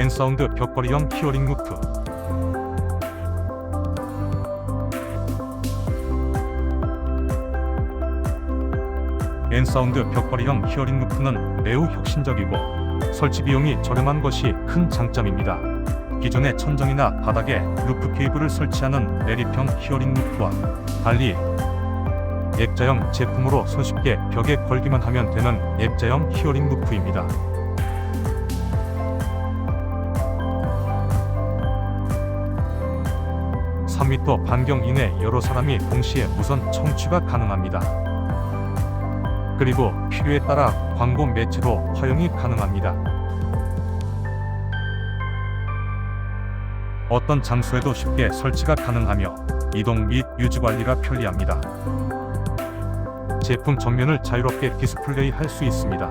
N사운드 벽걸이형 히어링 루프 N사운드 벽걸이형 히어링 루프는 매우 혁신적이고 설치 비용이 저렴한 것이 큰 장점입니다. 기존의 천정이나 바닥에 루프 케이블을 설치하는 내립형 히어링 루프와 달리 액자형 제품으로 손쉽게 벽에 걸기만 하면 되는 액자형 히어링 루프입니다. (3m) 반경 이내 여러 사람이 동시에 무선 청취가 가능합니다. 그리고 필요에 따라 광고 매체로 허용이 가능합니다. 어떤 장소에도 쉽게 설치가 가능하며 이동 및 유지 관리가 편리합니다. 제품 전면을 자유롭게 디스플레이 할 수 있습니다.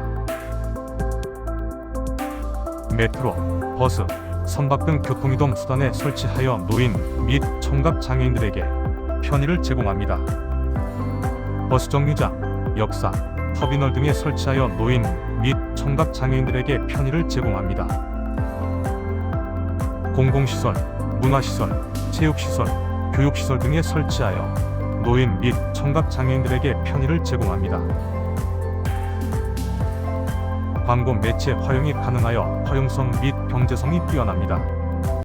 메트로, 버스, 선박 등 교통이동 수단에 설치하여 노인 및 청각 장애인들에게 편의를 제공합니다. 버스 정류장, 역사, 터미널 등에 설치하여 노인 및 청각 장애인들에게 편의를 제공합니다. 공공시설, 문화시설, 체육시설, 교육시설 등에 설치하여 노인 및 청각 장애인들에게 편의를 제공합니다. 광고 매체 허용이 가능하여 허용성 및 경제성이 뛰어납니다.